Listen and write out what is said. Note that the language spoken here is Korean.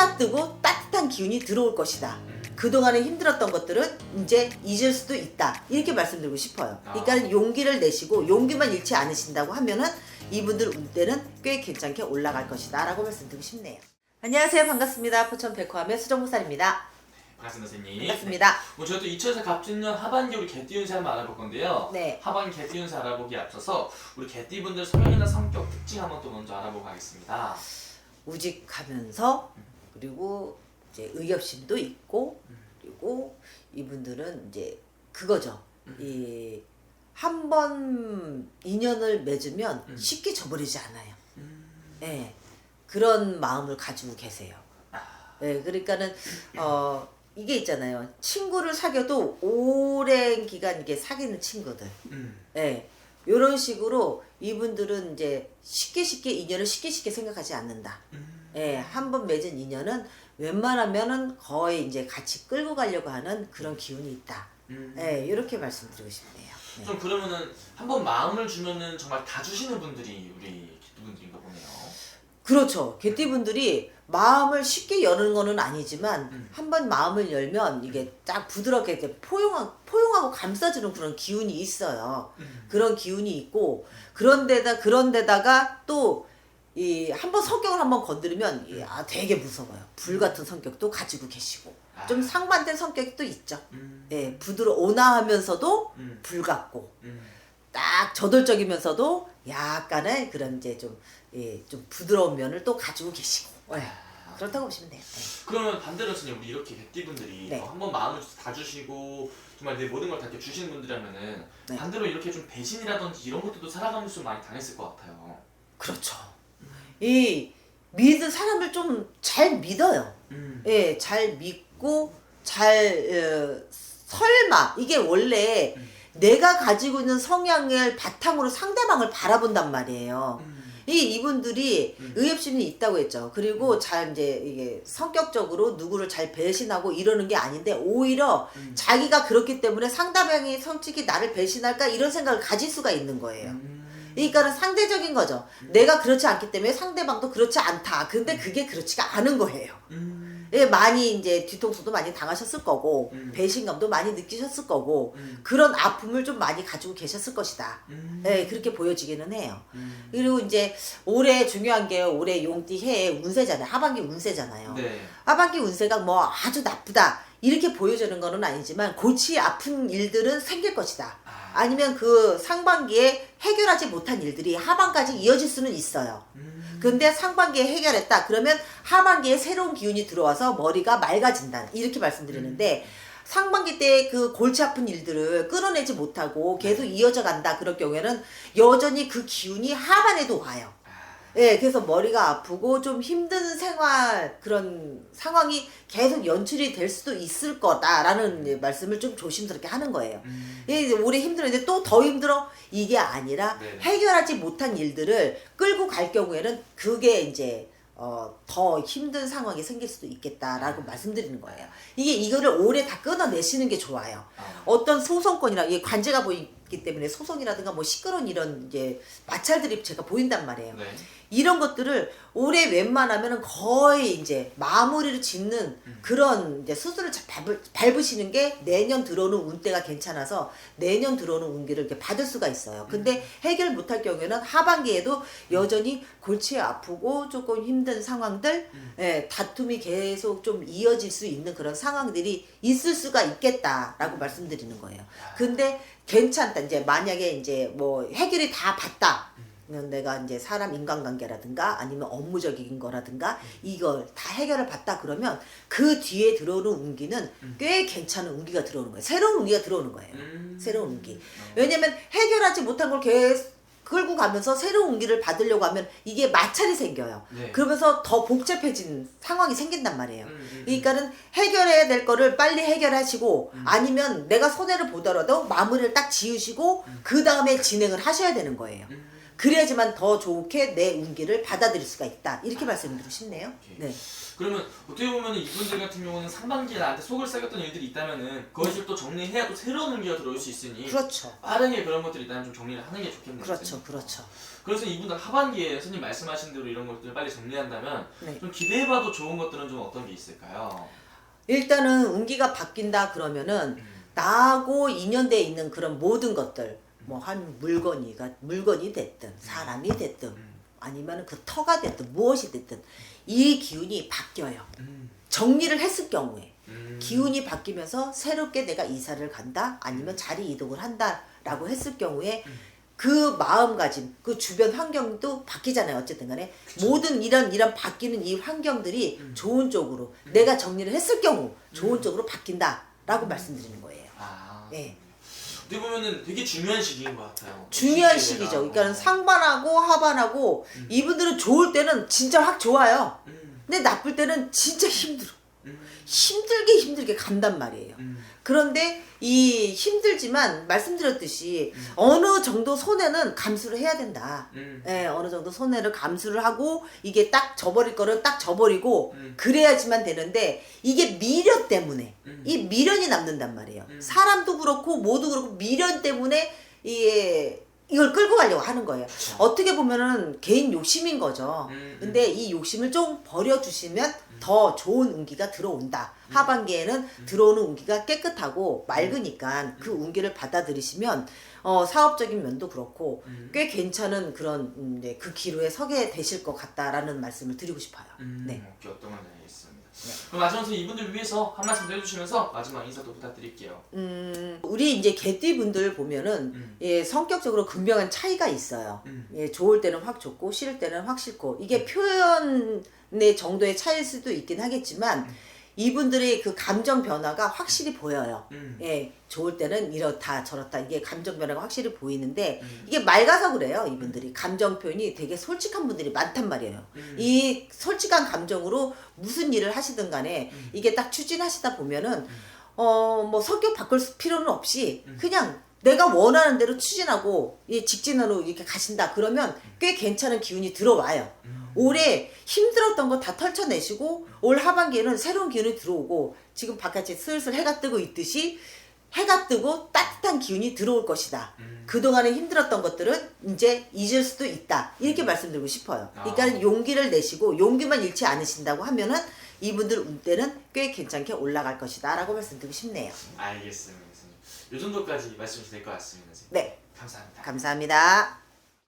해가 뜨고 따뜻한 기운이 들어올 것이다. 그동안에 힘들었던 것들은 이제 잊을 수도 있다. 이렇게 말씀드리고 싶어요. 그러니까 용기를 내시고 용기만 잃지 않으신다고 하면은 이분들 운 때는 꽤 괜찮게 올라갈 것이다. 라고 말씀드리고 싶네요. 안녕하세요. 반갑습니다. 포천 백화함의 수정무살입니다. 반갑습니다, 선생님. 반갑습니다. 뭐 저도 2004 갑진년 하반기 우리 개띠운세 한번 알아볼 건데요. 네. 하반기 개띠운세 알아보기 앞서서 우리 개띠분들 성향이나 성격 특징 한번 또 먼저 알아보고 가겠습니다. 우직하면서 그리고 이제 의협심도 있고 그리고 이분들은 이제 그거죠. 이 한 번 인연을 맺으면 음. 쉽게 저버리지 않아요. 예. 그런 마음을 가지고 계세요. 예, 그러니까는 어 이게 있잖아요. 친구를 사귀어도 오랜 기간 이게 사귀는 친구들. 음. 예. 요런 식으로 이분들은 이제 쉽게 쉽게 인연을 쉽게 쉽게 생각하지 않는다. 음. 예, 한 번 맺은 인연은 웬만하면은 거의 이제 같이 끌고 가려고 하는 그런 기운이 있다. 음. 예, 이렇게 말씀드리고 싶네요. 네. 좀 그러면은 한 번 마음을 주면은 정말 다 주시는 분들이 우리 개띠분들인가 보네요. 그렇죠. 개띠분들이 마음을 쉽게 여는 거는 아니지만 음. 한번 마음을 열면 이게 딱 부드럽게 이렇게 포용하, 포용하고 감싸주는 그런 기운이 있어요. 음. 그런 기운이 있고 그런데다 그런데다가 또 이 한번 성격을 한번 건드리면 이, 아 되게 무서워요. 불 같은 성격도 가지고 계시고 좀 아. 상반된 성격이 또 있죠. 음. 예, 부드러 온화하면서도 음. 불 같고 음. 딱 저돌적이면서도 약간의 그런 이제 좀, 예, 좀 부드러운 면을 또 가지고 계시고 예, 아. 그렇다고 보시면 돼요. 예. 그러면 반대로 선생님 우리 이렇게 개띠분들이 네. 어, 한번 마음을 다 주시고 정말 내 모든 걸 다 이렇게 주시는 분들이라면은 네. 반대로 이렇게 좀 배신이라든지 이런 것들도 살아가면서 좀 많이 당했을 것 같아요. 그렇죠. 이 믿은 사람을 좀 잘 믿어요. 음. 예, 잘 믿고 잘 어, 설마 이게 원래 음. 내가 가지고 있는 성향을 바탕으로 상대방을 바라본단 말이에요. 음. 이 이분들이 음. 의협심이 있다고 했죠. 그리고 잘 이제 이게 성격적으로 누구를 잘 배신하고 이러는 게 아닌데 오히려 음. 자기가 그렇기 때문에 상대방이 솔직히 나를 배신할까 이런 생각을 가질 수가 있는 거예요. 음. 그러니까는 상대적인 거죠. 내가 그렇지 않기 때문에 상대방도 그렇지 않다. 근데 그게 그렇지가 않은 거예요. 음. 예, 많이 이제 뒤통수도 많이 당하셨을 거고 음. 배신감도 많이 느끼셨을 거고 음. 그런 아픔을 좀 많이 가지고 계셨을 것이다. 음. 예, 그렇게 보여지기는 해요. 음. 그리고 이제 올해 중요한 게 올해 용띠 해의 운세잖아요. 하반기 운세잖아요. 네. 하반기 운세가 뭐 아주 나쁘다 이렇게 보여주는 거는 아니지만 골치 아픈 일들은 생길 것이다. 아. 아니면 그 상반기에 해결하지 못한 일들이 하반까지 이어질 수는 있어요. 음. 근데 상반기에 해결했다. 그러면 하반기에 새로운 기운이 들어와서 머리가 맑아진다. 이렇게 말씀드리는데 상반기 때 그 골치 아픈 일들을 끌어내지 못하고 계속 이어져 간다. 그럴 경우에는 여전히 그 기운이 하반에도 와요. 예, 그래서 머리가 아프고 좀 힘든 생활 그런 상황이 계속 연출이 될 수도 있을 거다라는 이제 말씀을 좀 조심스럽게 하는 거예요. 음. 예, 이제 올해 힘들었는데 또 더 힘들어 이게 아니라 네네. 해결하지 못한 일들을 끌고 갈 경우에는 그게 이제 어, 더 힘든 상황이 생길 수도 있겠다라고 말씀드리는 거예요. 이게 이거를 올해 다 끊어내시는 게 좋아요. 아. 어떤 소송권이나 이게 관제가 보이기 때문에 소송이라든가 뭐 시끄러운 이런 이제 마찰들이 제가 보인단 말이에요. 네. 이런 것들을 올해 웬만하면 거의 이제 마무리를 짓는 그런 이제 수술을 잘 밟을, 밟으시는 게 내년 들어오는 운때가 괜찮아서 내년 들어오는 운기를 이렇게 받을 수가 있어요. 근데 해결 못할 경우에는 하반기에도 여전히 골치 아프고 조금 힘든 상황들, 예, 다툼이 계속 좀 이어질 수 있는 그런 상황들이 있을 수가 있겠다라고 말씀드리는 거예요. 근데 괜찮다. 이제 만약에 이제 뭐 해결이 다 봤다. 내가 이제 사람 인간관계라든가 아니면 업무적인 거라든가 이걸 다 해결을 봤다 그러면 그 뒤에 들어오는 운기는 꽤 괜찮은 운기가 들어오는 거예요. 새로운 운기가 들어오는 거예요. 음. 새로운 운기. 어. 왜냐면 해결하지 못한 걸 계속 끌고 가면서 새로운 운기를 받으려고 하면 이게 마찰이 생겨요. 네. 그러면서 더 복잡해진 상황이 생긴단 말이에요. 음, 음, 그러니까는 해결해야 될 거를 빨리 해결하시고 음. 아니면 내가 손해를 보더라도 마무리를 딱 지으시고 그 다음에 진행을 하셔야 되는 거예요. 음. 그래야지만 더 좋게 내 운기를 받아들일 수가 있다. 이렇게 말씀드리고 싶네요. 오케이. 네. 그러면 어떻게 보면 이분들 같은 경우는 상반기에 나한테 속을 썩였던 일들이 있다면은 그것을 또 정리해야 또 새로운 운기가 들어올 수 있으니 그렇죠. 빠르게 그런 것들이 있다면 좀 정리를 하는 게 좋겠네요. 그렇죠. 선생님. 그렇죠. 그래서 이분들 하반기에 선생님 말씀하신 대로 이런 것들 빨리 정리한다면 네. 좀 기대해봐도 좋은 것들은 좀 어떤 게 있을까요? 일단은 운기가 바뀐다 그러면은 음. 나하고 인연돼 있는 그런 모든 것들 뭐 한 물건이가 물건이 됐든 사람이 됐든 음. 아니면 그 터가 됐든 무엇이 됐든 이 기운이 바뀌어요. 음. 정리를 했을 경우에 음. 기운이 바뀌면서 새롭게 내가 이사를 간다 아니면 자리 이동을 한다라고 했을 경우에 음. 그 마음가짐 그 주변 환경도 바뀌잖아요 어쨌든 간에 그쵸. 모든 이런 이런 바뀌는 이 환경들이 음. 좋은 쪽으로 내가 정리를 했을 경우 좋은 음. 쪽으로 바뀐다라고 말씀드리는 거예요 아. 네. 어떻게 보면은 되게 중요한 시기인 것 같아요. 중요한 시기에 시기죠 그러니까 어. 상반하고 하반하고 음. 이분들은 좋을 때는 진짜 확 좋아요 음. 근데 나쁠 때는 진짜 힘들어 음. 힘들게 힘들게 간단 말이에요 음. 그런데 이 힘들지만 말씀드렸듯이 음. 어느 정도 손해는 감수를 해야 된다. 음. 예, 어느 정도 손해를 감수를 하고 이게 딱 져버릴 거를 딱 져버리고 음. 그래야지만 되는데 이게 미련 때문에 음. 이 미련이 남는단 말이에요. 음. 사람도 그렇고 모두 그렇고 미련 때문에 이 이걸 끌고 가려고 하는 거예요. 그쵸. 어떻게 보면은 개인 욕심인 거죠. 음, 근데 이 욕심을 좀 버려주시면 더 좋은 운기가 들어온다. 음. 하반기에는 들어오는 운기가 깨끗하고 맑으니까 그 운기를 받아들이시면 어, 사업적인 면도 그렇고 음. 꽤 괜찮은 그런 음, 네, 그 기로에 서게 되실 것 같다라는 말씀을 드리고 싶어요. 음, 네. 오케이 어떤 건지 알겠습니다. 그럼 마지막으로 이분들 위해서 한 말씀 더 해주시면서 마지막 인사도 부탁드릴게요. 음, 우리 이제 개띠 분들 보면은 음. 예, 성격적으로 분명한 차이가 있어요. 음. 예, 좋을 때는 확 좋고 싫을 때는 확 싫고 이게 표현의 정도의 차이일 수도 있긴 하겠지만 이분들의 그 감정 변화가 확실히 보여요. 음. 예, 좋을 때는 이렇다 저렇다 이게 감정 변화가 확실히 보이는데 음. 이게 맑아서 그래요 이분들이 감정 표현이 되게 솔직한 분들이 많단 말이에요. 음. 이 솔직한 감정으로 무슨 일을 하시든 간에 음. 이게 딱 추진하시다 보면은 어 뭐 성격 바꿀 필요는 없이 음. 그냥 내가 원하는 대로 추진하고 이 직진으로 이렇게 가신다 그러면 꽤 괜찮은 기운이 들어와요. 음. 올해 힘들었던 거 다 털쳐내시고 올 하반기에는 새로운 기운이 들어오고 지금 바깥에 슬슬 해가 뜨고 있듯이 해가 뜨고 따뜻한 기운이 들어올 것이다. 음. 그동안에 힘들었던 것들은 이제 잊을 수도 있다. 이렇게 말씀드리고 싶어요. 아. 그러니까 용기를 내시고 용기만 잃지 않으신다고 하면은 이분들 운때는 꽤 괜찮게 올라갈 것이다. 라고 말씀드리고 싶네요. 알겠습니다. 선생님. 이 정도까지 말씀 주실 것 같습니다. 선생님. 네. 감사합니다. 감사합니다.